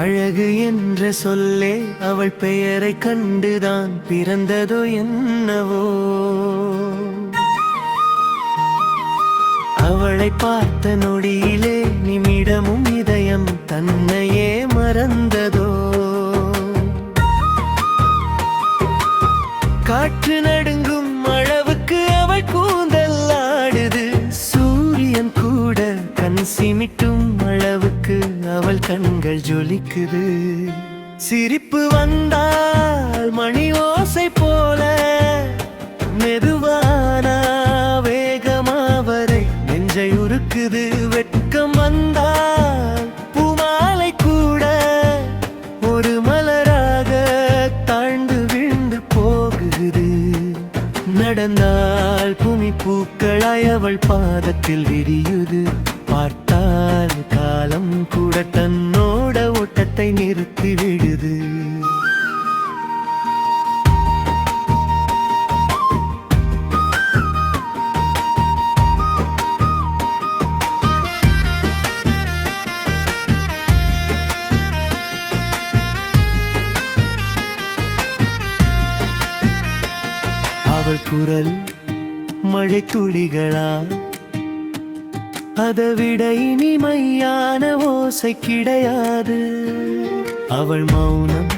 அழகு என்ற சொல்லே அவள் பெயரை கண்டுதான் பிறந்ததோ என்னவோ. அவளை பார்த்த நொடியிலே நிமிடமும் இதயம் தன்னையே மறந்ததோ. காற்று நடுங்கும் அளவுக்கு அவள் கூந்தல் ஆடுது. சூரியன் கூட கண் சிமிட்டும் கண்கள் ஜொலிக்குது. சிரிப்பு வந்தால் மணி ஓசை போல. மெதுவானா வேகமா வரை நெஞ்சை உருக்குது. வெட்கம் வந்தால் பூமாலை கூட. ஒரு மலராக தாழ்ந்து விழுந்து போகுது. நடந்தால் பூமி பூக்களாய் அவள் பாதத்தில் விரியுது. பார்த்தால் காலம் கூட தன்னோட ஓட்டத்தை நிறுத்தி விடுது. அவள் குரல் மழை துளிகளா அதைவிட இனிமையான ஓசை கிடையாது. அவள் மௌனம்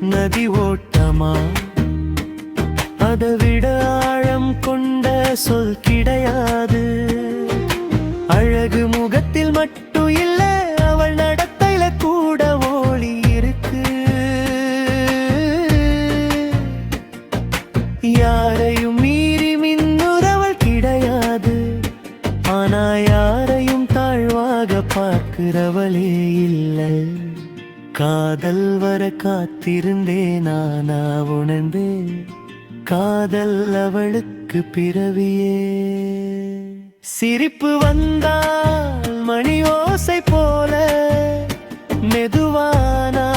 நதி ஓட்டமா? அதைவிட ஆழம் கொண்ட சொல் கிடையாது. அழகு முகத்தில் மட்டும் இல்ல அவள் நடத்தையில கூட ஓழி இருக்கு. யார் பார்க்கிறவளே இல்லை. காதல் வர காத்திருந்தே நானா உணர்ந்து. காதல் அவளுக்கு பிறவியே. சிரிப்பு வந்தால் மணி ஓசை போல. மெதுவானா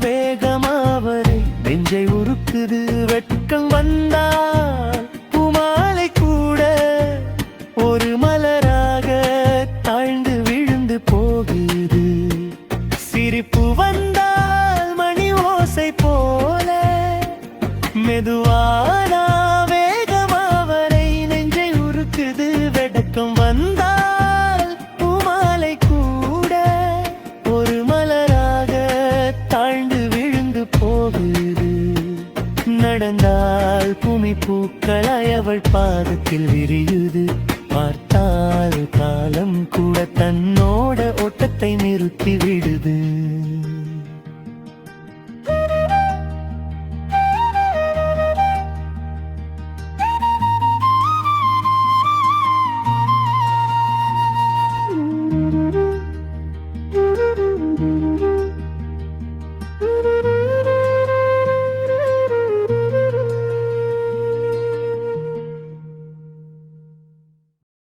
வேகமாவரை நெஞ்சை உருக்குது வெட்கம் வந்தால் புமாலை கூட. ஒரு மலராக தாழ்ந்து மெதுவானா வேகமாவரை நெஞ்சை உருக்குது வெடக்கம் வந்தால் பூமாலை கூட ஒரு மலராக தாழ்ந்து விழுந்து போகுது. நடந்தால் பூமி பூக்களாய் அவள் பாதத்தில் விரியுது. பார்த்தால் காலம் கூட தன்னோட ஓட்டத்தை நிறுத்தி விடுது.